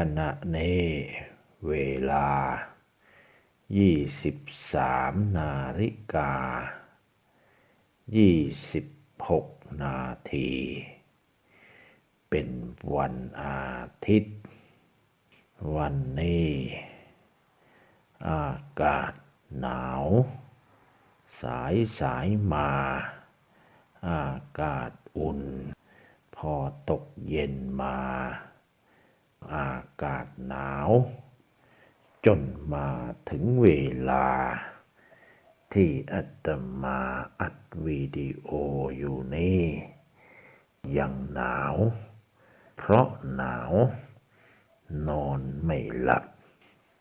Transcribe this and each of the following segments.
ขณะนี้เวลา 23 นาฬิกา 26 นาที เป็นวันอาทิตย์ วันนี้ อากาศหนาว สายสายมา อากาศอุ่น พอตกเย็นมา อากาศหนาว จนมาถึงเวลา ที่อาตมาอัดวิดีโออยู่นี่ยังหนาว เพราะหนาว นอนไม่หลับ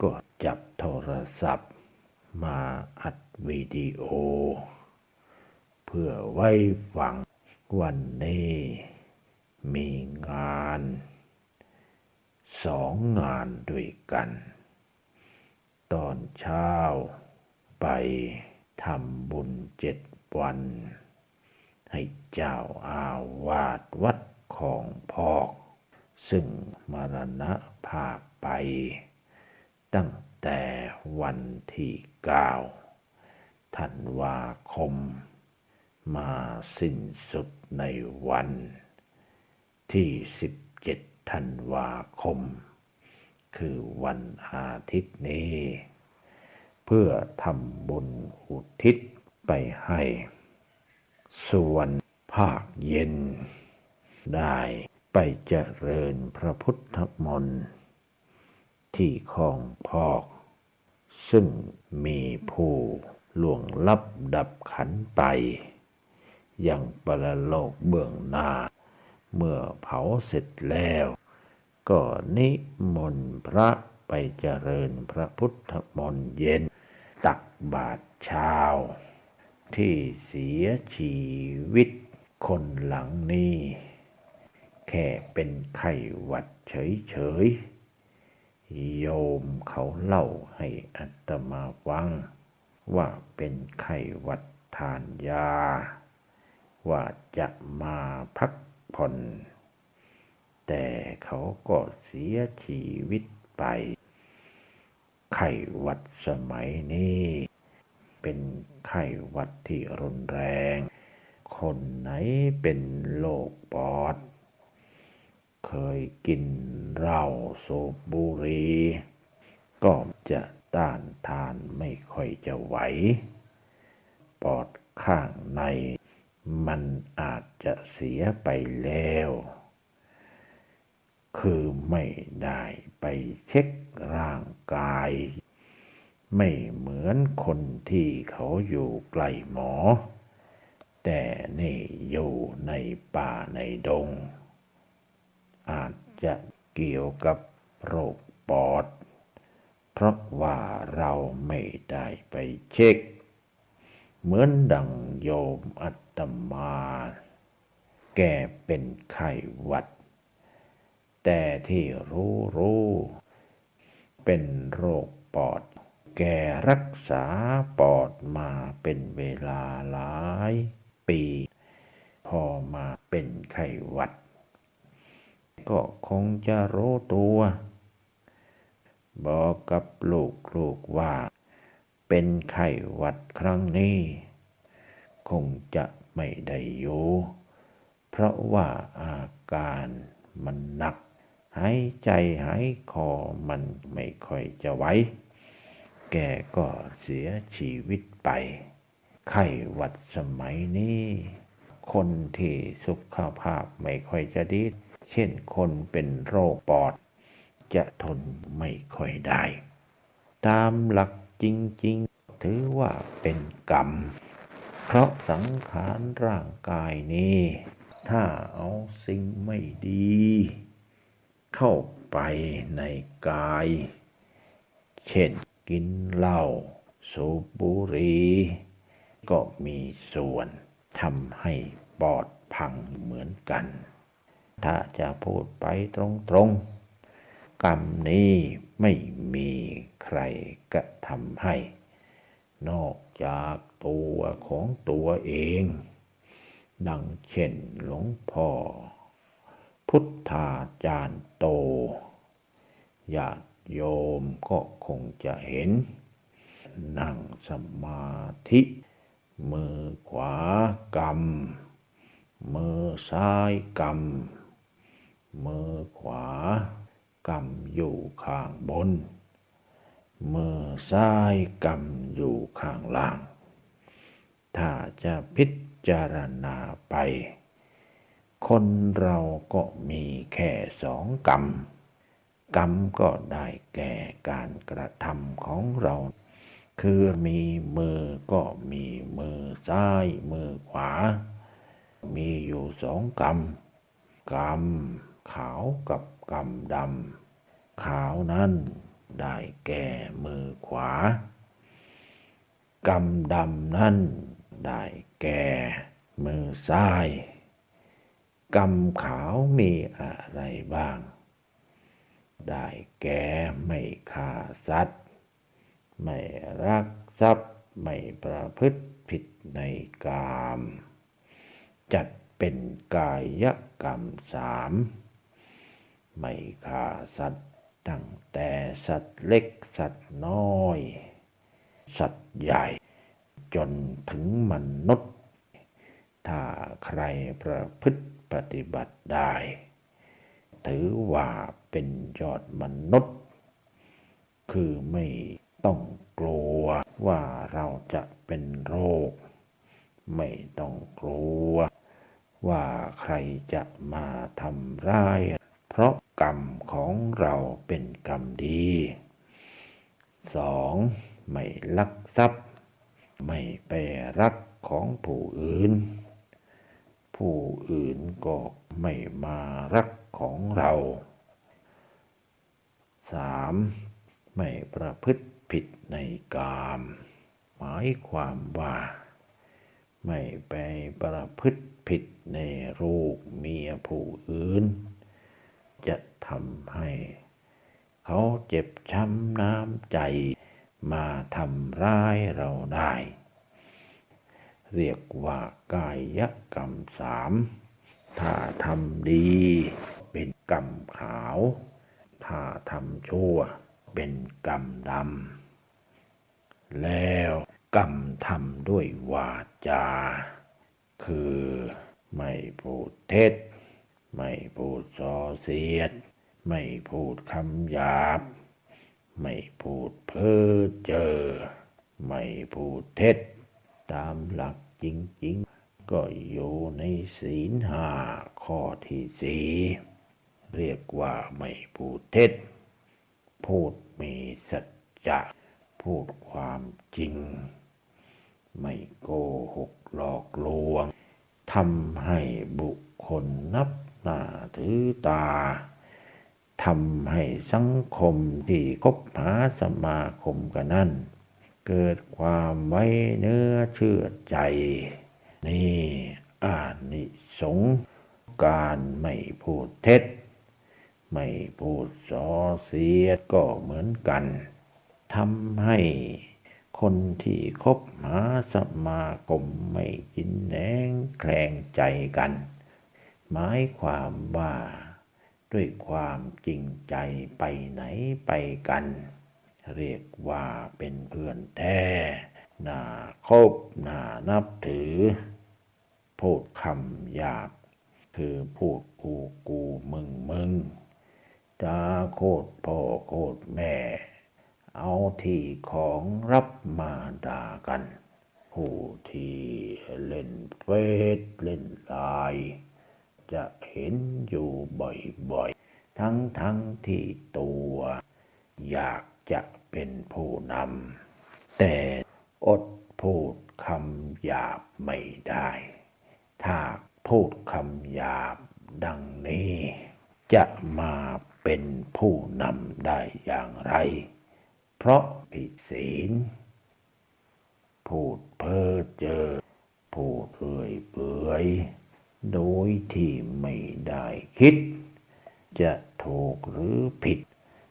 ก็จับโทรศัพท์ มาอัดวิดีโอ เพื่อไว้ฟังวันนี้มีงาน สองงานด้วยกัน ตอนเช้า ไปทำบุญเจ็ดวัน ให้เจ้าอาวาสวัดของพอกซึ่งมรณภาพไป ตั้งแต่วันที่เก้าธันวาคม มาสิ้นสุดในวันที่17 ธันวาคม คือวันอาทิตย์นี้ เพื่อทำบุญอุทิศไปให้ ส่วนภาคเย็น ได้ไปเจริญพระพุทธมนต์ที่คลองพอก ซึ่งมีผู้ล่วงลับดับขันไป ยังปรโลกเบื้องหน้า เมื่อเผาเสร็จแล้ว ก็นิมนต์พระไปเจริญพระพุทธมนต์เย็น ตักบาตรเช้า ที่เสียชีวิตคนหลังนี้ แค่เป็นไข้หวัดเฉยๆ โยมเขาเล่าให้อัตมาฟัง ว่าเป็นไข้หวัดทานยา ว่าจะมาพัก ผ่อน แต่เขาก็เสียชีวิตไป ไข้หวัดสมัยนี้ เป็นไข้หวัดที่รุนแรง คนไหนเป็นโรคปอด เคยกินเหล้าสูบบุหรี่ก็จะต้านทานไม่ค่อยจะไหว ปอดข้างใน มันอาจจะเสียไปแล้ว คือไม่ได้ไปเช็คร่างกาย ไม่เหมือนคนที่เขาอยู่ไกลหมอ แต่นี่อยู่ในป่าในดง อาจจะเกี่ยวกับโรคปอด เพราะว่าเราไม่ได้ไปเช็ค เหมือนดังโยมอั ตมา แกเป็นไข้หวัด แต่ที่รู้รู้เป็นโรคปอด แกรักษาปอดมาเป็นเวลาหลายปี พอมาเป็นไข้หวัด ก็คงจะรู้ตัว บอกกับลูกลูกว่า เป็นไข้หวัดครั้งนี้ คงจะ ไม่ได้อยู่เพราะว่าอาการมันหนัก หายใจหายคอมันไม่ค่อยจะไหวแกก็เสียชีวิตไป ไข้หวัดสมัยนี้คนที่สุขภาพไม่ค่อยจะดี เช่นคนเป็นโรคปอด จะทนไม่ค่อยได้ ตามหลักจริง ๆ ถือว่าเป็นกรรม เพราะสังขารร่างกายนี้ ถ้าเอาสิ่งไม่ดี เข้าไปในกาย เช่นกินเหล้าสูบบุหรี่ก็มีส่วนทำให้ปอดพังเหมือนกัน ถ้าจะพูดไปตรงๆ กรรมนี้ไม่มีใครกระทำให้ นอกจาก ตัวของตัวเอง ดังเช่นหลวงพ่อ พุทธาจารย์โตญาติโยมก็คงจะเห็น นั่งสมาธิ มือขวากำ มือซ้ายกำ มือขวากำอยู่ข้างบน มือซ้ายกำอยู่ข้างล่าง ถ้าจะพิจารณาไป คนเราก็มีแค่สองกรรม กรรมก็ได้แก่การกระทำของเรา คือมีมือก็มีมือซ้าย มือขวา มีอยู่สองกรรม กรรมขาวกับกรรมดำ ขาวนั้นได้แก่มือขวา กรรมดำนั้น ได้แก่มือซ้ายกรรมขาวมีอะไรบ้าง ได้แก่ไม่ฆ่าสัตว์ ไม่รักทรัพย์ ไม่ประพฤติผิดในกาม จัดเป็นกายกรรมสาม ไม่ฆ่าสัตว์ตั้งแต่สัตว์เล็กสัตว์น้อย สัตว์ใหญ่ จนถึงมนุษย์ ถ้าใครประพฤติปฏิบัติได้ ถือว่าเป็นยอดมนุษย์ คือไม่ต้องกลัวว่าเราจะเป็นโรค ไม่ต้องกลัวว่าใครจะมาทำร้าย เพราะกรรมของเราเป็นกรรมดีสองไม่ลักทรัพย์ ไม่ไปรักของผู้อื่น ผู้อื่นก็ไม่มารักของเราสามไม่ประพฤติผิดในกาม หมายความว่า ไม่ไปประพฤติผิดในลูกเมียผู้อื่น จะทำให้ เขาเจ็บช้ำน้ำใจ มาทำร้ายเราได้ เรียกว่ากายกรรมสามถ้าทำดีเป็นกรรมขาว ถ้าทำชั่วเป็นกรรมดำ แล้วกรรมทำด้วยวาจา คือไม่พูดเท็จ ไม่พูดส่อเสียด ไม่พูดคำหยาบ ไม่พูดเพ้อเจอ ไม่พูดเท็จ ตามหลักจริง ๆ ก็อยู่ในศีลห้าข้อที่สี่เรียกว่าไม่พูดเท็จ พูดมีสัจจะพูดความจริง ไม่โกหกหลอกลวงทำให้บุคคลนับหน้าถือตา ทำให้สังคมที่คบหาสมาคมกันนั้นเกิดความไว้เนื้อเชื่อใจ นี่อานิสงการไม่พูดเท็จ ไม่พูดส่อเสียดก็เหมือนกันทำให้คนที่คบหาสมาคมไม่กินแหนงแคลงใจกัน หมายความว่า ด้วยความจริงใจไปไหนไปกัน เรียกว่าเป็นเพื่อนแท้น่าคบน่านับถือ พูดคำหยาบ คือพูดกูกูมึงมึงด่าโคตรพ่อโคตรแม่ เอาที่ของรับมาด่ากัน ผู้ที่เล่นเฟซเล่นไลน์ จะเห็นอยู่บ่อยๆ ทั้งทั้งๆที่ตัว อยากจะเป็นผู้นำ แต่อดพูดคำหยาบไม่ได้ ถ้าพูดคำหยาบดังนี้ จะมาเป็นผู้นำได้อย่างไร เพราะผิดศีล พูดเพ้อเจอ พูดเอื่อยเปื่อย โดยที่ไม่ได้คิด จะถูกหรือผิด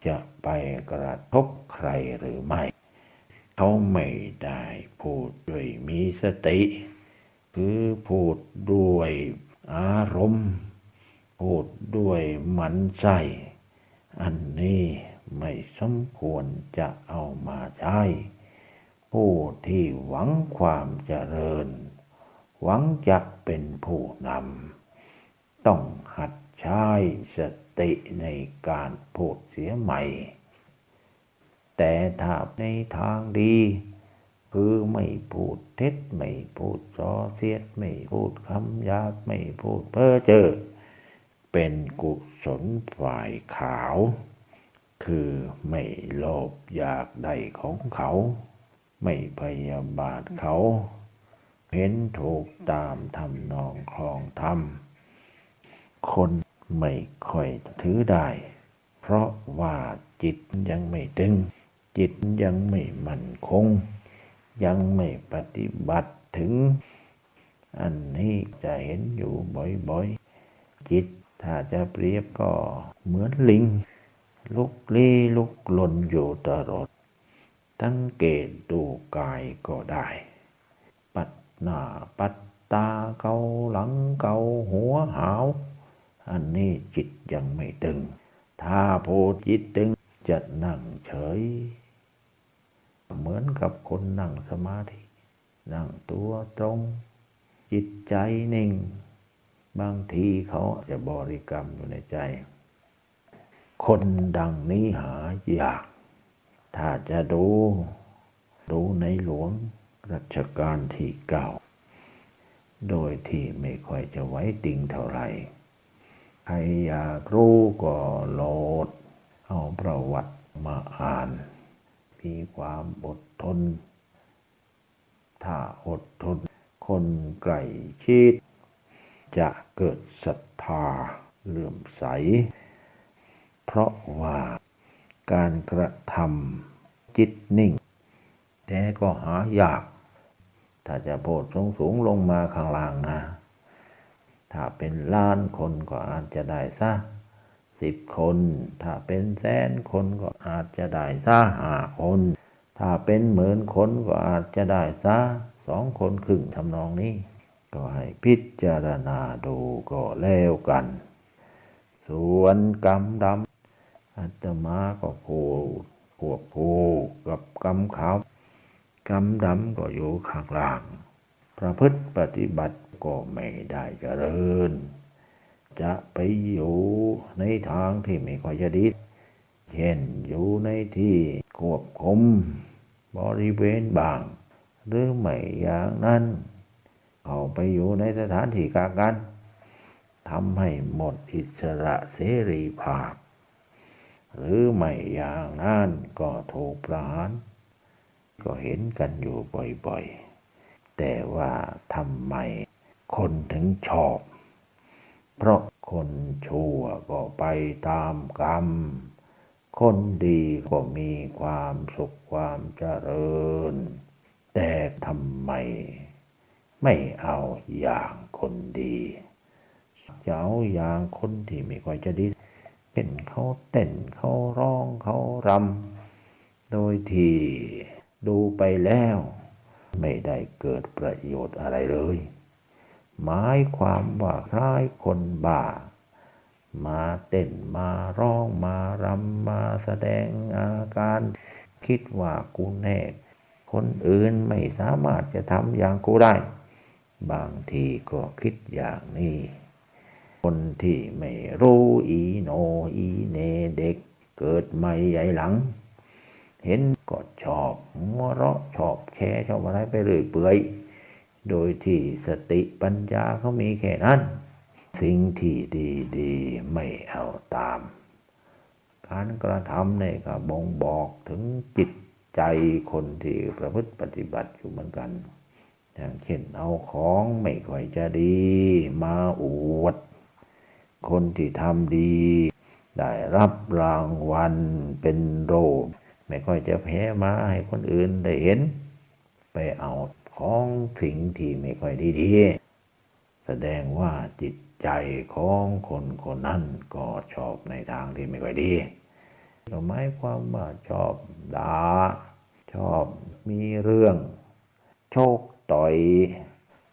จะไปกระทบใครหรือไม่ เขาไม่ได้พูดด้วยมีสติ คือพูดด้วยอารมณ์ พูดด้วยหมันไส้อันนี้ไม่สมควรจะเอามาใช้ผู้ที่หวังความเจริญ หวังจะเป็นผู้นำ ต้องหัดใช้สติในการพูดเสียใหม่ แต่ถ้าในทางดี คือไม่พูดเท็จ ไม่พูดส่อเสียด ไม่พูดคำหยาบไม่พูดเพ้อเจ้อเป็นกุศลฝ่ายขาว คือไม่โลภอยากได้ของเขา ไม่พยาบาทเขา เห็นถูกตามทำนองคลองธรรม คนไม่ค่อยถือได้ เพราะว่าจิตยังไม่ตึง จิตยังไม่มั่นคง ยังไม่ปฏิบัติถึง อันนี้จะเห็นอยู่บ่อยๆ จิตถ้าจะเปรียบก็เหมือนลิง ลุกลี้ลุกลนอยู่ตลอดสังเกตดูกายก็ได้ หน้าปัดตาเกาหลังเกาหัวหาว อันนี้จิตยังไม่ตึง ถ้าโพจิตตึงจะนั่งเฉย เหมือนกับคนนั่งสมาธิ นั่งตัวตรง จิตใจนิ่ง บางทีเขาจะบริกรรมอยู่ในใจ คนดังนี้หายาก ถ้าจะดู ดูในหลวง รัชกาลที่เก้าโดยที่ไม่ค่อยจะไว้ติงเท่าไหร่ใครอยากรู้ก็โหลด เอาประวัติมาอ่าน มีความอดทน ถ้าอดทน คนไกลชิด จะเกิดศรัทธาเลื่อมใส เพราะว่าการกระทำจิตนิ่ง แต่ก็หายาก ถ้าจะโพดสูงสูงลงมาข้างล่างนะถ้าเป็นล้านคนก็อาจจะได้ซะสิบคน ถ้าเป็นแสนคนก็อาจจะได้ซะห้าคน ถ้าเป็นหมื่นคนก็อาจจะได้ซะสองคนครึ่งทำนองนี้ ก็ให้พิจารณาดูก็แล้วกัน ส่วนกรรมดำอาตมาก็พูดพวกพูกับกรรมขาว กรรมดำก็อยู่ข้างล่าง ประพฤติปฏิบัติก็ไม่ได้เจริญ จะไปอยู่ในทางที่ไม่ค่อยจะดีเช่นอยู่ในที่ควบคุมบริเวณบาง หรือไม่อย่างนั้นเขาไปอยู่ในสถานที่กากันทำให้หมดอิสระเสรีภาพ หรือไม่อย่างนั้นก็ถูกประหาร ก็เห็นกันอยู่บ่อยๆ แต่ว่าทำไมคนถึงชอบ เพราะคนชั่วก็ไปตามกรรม คนดีก็มีความสุขความเจริญ แต่ทำไมไม่เอาอย่างคนดีจะเอาอย่างคนที่ไม่ค่อยจะดีเป็นเขาเต้นเขาร้องเขารำโดยที่ ดูไปแล้ว ไม่ได้เกิดประโยชน์อะไรเลย หมายความว่าคล้ายคนบ้า มาเต้นมาร้องมารำมาแสดงอาการ คิดว่ากูแน่คนอื่นไม่สามารถจะทำอย่างกูได้ บางทีก็คิดอย่างนี้คนที่ไม่รู้อีโนอีเนเด็กเกิดใหม่ใหญ่หลัง เห็นก็ชอบหัวเราะชอบแชร์ชอบอะไรไปเรื่อยเปื่อยโดยที่สติปัญญาเขามีแค่นั้น สิ่งที่ดีๆไม่เอาตาม การกระทำเนี่ยก็บ่งบอกถึงจิตใจคนที่ประพฤติปฏิบัติอยู่เหมือนกัน อย่างเช่นเอาของไม่ค่อยจะดีมาอวด คนที่ทำดี ได้รับรางวัลเป็นโรค ไม่ค่อยจะแพ้มาให้คนอื่นได้เห็น ไปเอาของสิ่งที่ไม่ค่อยดีๆแสดงว่าจิตใจของคนคนนั้นก็ชอบในทางที่ไม่ค่อยดีก็หมายความว่าชอบด่าชอบมีเรื่อง โชคต่อย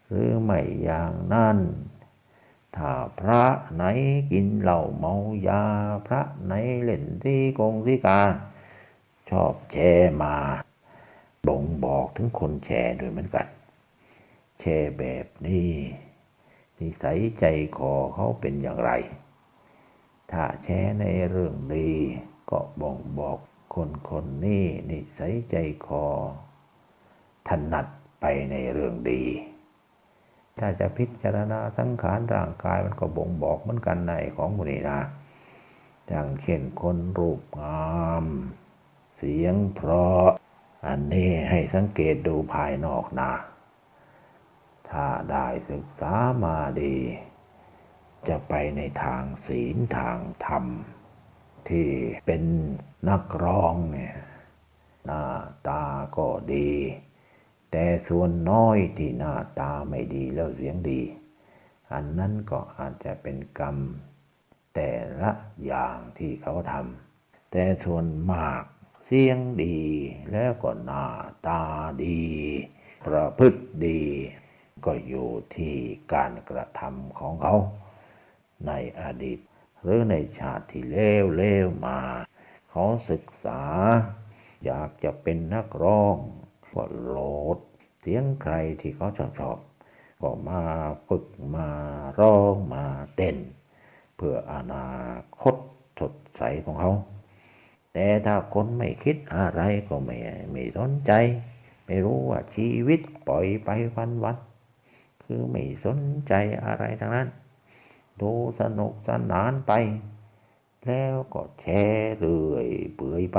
หรือไม่อย่างนั้นถ้าพระไหนกินเหล้าเมายา พระไหนเล่นที่กงที่กา ชอบแชร์มา บ่งบอกถึงคนแชร์ด้วยเหมือนกัน แชร์แบบนี้นิสัยใจคอเขาเป็นอย่างไร ถ้าแชร์ในเรื่องดีก็บ่งบอกคนคนนี้นิสัยใจคอ ถนัดไปในเรื่องดี ถ้าจะพิจารณาสังขารร่างกายมันก็บ่งบอกเหมือนกันในของมุนีนะอย่างเช่นคนรูปงาม เสียงเพราะ อันนี้ให้สังเกตดูภายนอกนะ ถ้าได้ศึกษามาดี จะไปในทางศีลทางธรรม ที่เป็นนักร้องเนี่ยหน้าตาก็ดี แต่ส่วนน้อยที่หน้าตาไม่ดีแล้วเสียงดี อันนั้นก็อาจจะเป็นกรรม แต่ละอย่างที่เขาทำแต่ส่วนมาก สียงดีแล้วก็หน้าตาดี ประพฤติดี ก็อยู่ที่การกระทำของเขา ในอดีต หรือในชาติที่เลวเลวมา เขาศึกษา อยากจะเป็นนักร้อง ก็โหลด เสียงใครที่เขาชอบชอบก็มาฝึกมาร้องมาเต้น เพื่ออนาคตสดใสของเขา แต่ถ้าคนไม่คิดอะไรก็ไม่ไม่สนใจ ไม่รู้ว่าชีวิตปล่อยไปวันวันคือไม่สนใจอะไรทั้งนั้น ดูสนุกสนานไป แล้วก็แชร์เรื่อยเปื่อยไป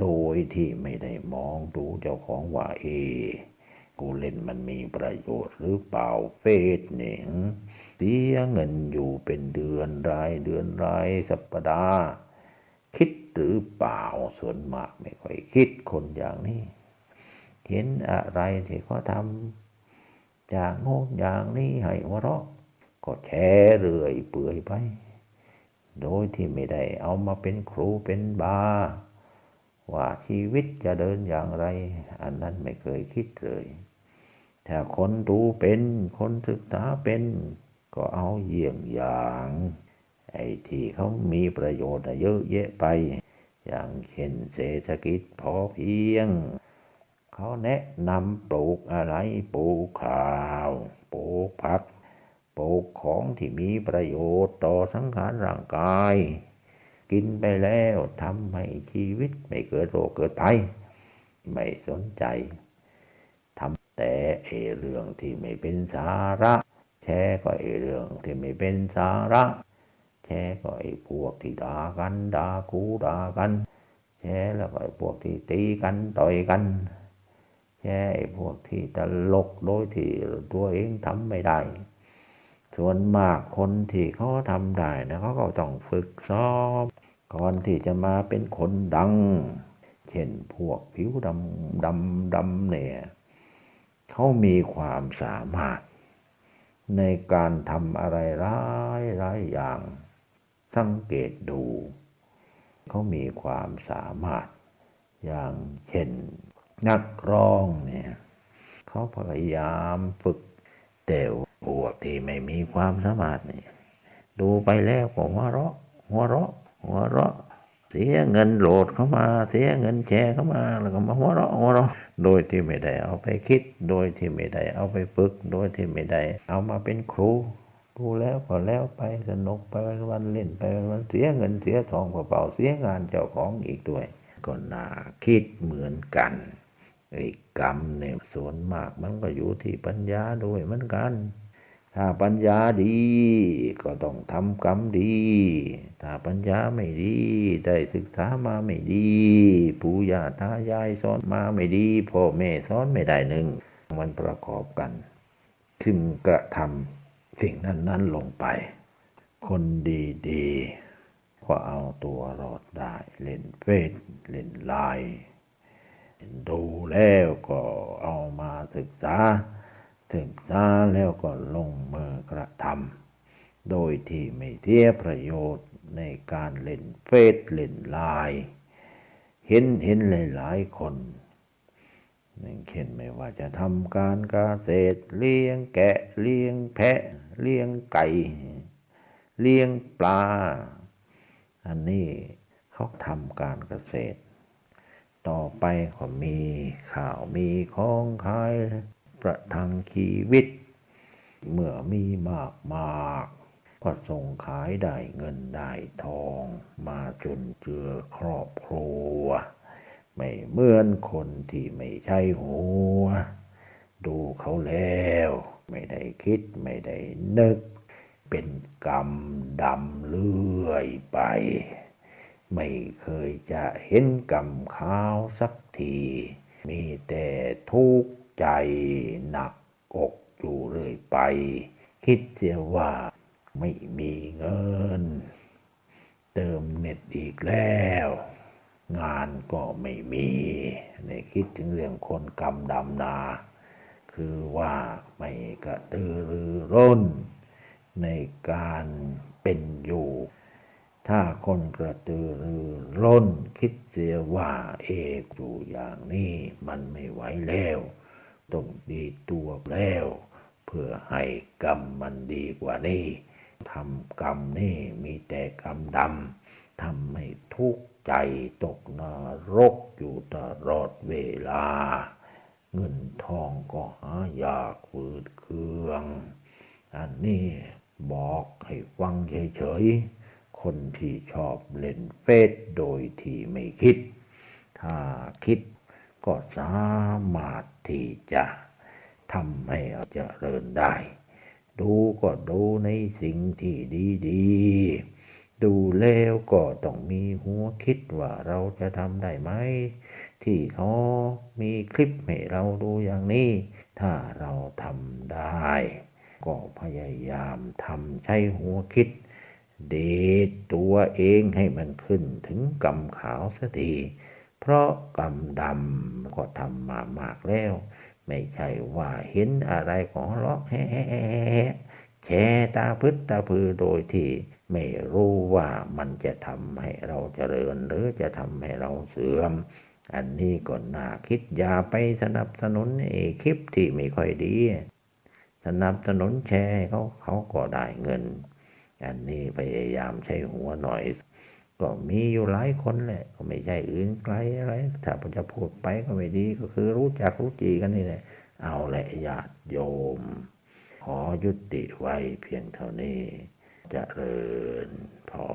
โดยที่ไม่ได้มองดูเจ้าของว่าเอ กูเล่นมันมีประโยชน์หรือเปล่าเฟซเนี่ยเสียเงินอยู่เป็นเดือนรายเดือนรายสัปดาห์คิด หรือเปล่าส่วนมากไม่ค่อยคิดคนอย่างนี้ เห็นอะไรที่เขาทำอย่างโน้นอย่างนี้ให้หัวเราะก็แชร์เรื่อยเปื่อยไป โดยที่ไม่ได้เอามาเป็นครูเป็นบา ว่าชีวิตจะเดินอย่างไร อันนั้นไม่เคยคิดเลยถ้าคนดูเป็นคนศึกษาเป็น ก็เอาเยี่ยงอย่าง ไอ้ที่เขามีประโยชน์เยอะแยะไป อย่างเช่นเศรษฐกิจพอเพียง เขาแนะนำปลูกอะไรปลูกข้าวปลูกผักปลูกของที่มีประโยชน์ต่อสังขารร่างกาย กินไปแล้วทำให้ชีวิตไม่เกิดโรคเกิดภัยไม่สนใจทำแต่ไอเรื่องที่ไม่เป็นสาระ แชร์ก็ไอเรื่องที่ไม่เป็นสาระ แชร์ก็ไอพวกที่ด่ากันด่ากูด่ากัน แชร์แล้วก็ไอพวกที่ตีกันต่อยกัน แชร์ไอพวกที่ตลกโดยที่ตัวเองทำไม่ได้ ส่วนมากคนที่เขาทำได้นะเขาก็ต้องฝึกซ้อมก่อนที่จะมาเป็นคนดัง เช่นพวกผิวดำดำดำเนี่ยเขามีความสามารถในการทำอะไรร้ายร้ายอย่าง สังเกตดู เขามีความสามารถอย่างเช่นนักร้องเนี่ยเขาพยายามฝึกแต่พวกที่ไม่มีความสามารถนี่ดูไปแล้วก็หัวเราะ หัวเราะ หัวเราะ เสียเงินโหลดเข้ามา เสียเงินแชร์เข้ามา แล้วก็มาหัวเราะหัวเราะ โดยที่ไม่ได้เอาไปคิด โดยที่ไม่ได้เอาไปฝึก โดยที่ไม่ได้เอามาเป็นครู ดูแล้วก็แล้วไปสนุกไปวันเล่นไปวันเสียเงินเสียทองเปล่าเสียงานเจ้าของอีกด้วย ก็น่าคิดเหมือนกันไอ้กรรมเนี่ยส่วนมากมันก็อยู่ที่ปัญญาด้วยเหมือนกัน ถ้าปัญญาดีก็ต้องทำกรรมดี ถ้าปัญญาไม่ดี ได้ศึกษามาไม่ดีปู่ย่าตายายสอนมาไม่ดีพ่อแม่สอนไม่ได้หนึ่งมันประกอบกัน ขึ้นกระทำ สิ่งนั้นๆลงไป คนดีๆ ก็เอาตัวรอดได้ เล่นเฟซเล่นไลน์ดูแล้วก็เอามาศึกษา ศึกษาแล้วก็ลงมือกระทำโดยที่ไม่เสียประโยชน์ในการเล่นเฟซเล่นไลน์เห็นเห็นหลายๆคน เช่นไม่ว่าจะทำการเกษตรเลี้ยงแกะเลี้ยงแพะเลี้ยงไก่ เลี้ยงปลา อันนี้เขาทำการเกษตร ต่อไปก็มีข่าวมีของขายประทังชีวิต เมื่อมีมากมากก็ส่งขายได้เงินได้ทอง มาจนเจือครอบครัว ไม่เหมือนคนที่ไม่ใช่หัว ดูเขาแล้ว ไม่ได้คิดไม่ได้นึก เป็นกรรมดำเลื่อยไป ไม่เคยจะเห็นกรรมขาวสักที มีแต่ทุกข์ใจหนักอกอยู่เรื่อยไป คิดเสียว่าไม่มีเงิน เติมเน็ตอีกแล้ว งานก็ไม่มีในคิดถึงเรื่องคนกรรมดำนา คือว่าไม่กระตือรือร้น ในการเป็นอยู่ ถ้าคนกระตือรือร้น คิดเสียว่าเอกอยู่อย่างนี้มันไม่ไหวแล้วต้องดีตัวแล้ว เพื่อให้กรรมมันดีกว่านี้ทำกรรมนี่มีแต่กรรมดำทำให้ทุกข์ ใจตกนรกอยู่ตลอดเวลา เงินทองก็หายากฝืดเคือง อันนี้บอกให้ฟังเฉยๆ คนที่ชอบเล่นเฟซโดยที่ไม่คิด ถ้าคิดก็สามารถที่จะทำให้เจริญได้ ดูก็ดูในสิ่งที่ดีๆ ดูแล้วก็ต้องมีหัวคิดว่าเราจะทำได้ไหม ที่เขามีคลิปให้เราดูอย่างนี้ ถ้าเราทำได้ ก็พยายามทำใช้หัวคิด เดทตัวเองให้มันขึ้นถึงกำขาวสักทีเพราะกำดำก็ทำมามากแล้ว ไม่ใช่ว่าเห็นอะไรของล็อกแฮ่แชตาพึดตาพือโดยที่ไม่รู้ว่ามันจะทำให้เราเจริญหรือจะทำให้เราเสื่อม อันนี้ก็น่าคิดอย่าไปสนับสนุนไอ้คลิปที่ไม่ค่อยดี สนับสนุนแชร์เขาเขาก็ได้เงิน อันนี้พยายามใช้หัวหน่อย ก็มีอยู่หลายคนแหละ ก็ไม่ใช่อื่นไกลอะไรถ้าผมจะพูดไปก็ไม่ดีก็คือรู้จักรู้จีกันนี่แหละเอาแหละญาติโยม ขอยุติไว้เพียงเท่านี้ เจริญพอ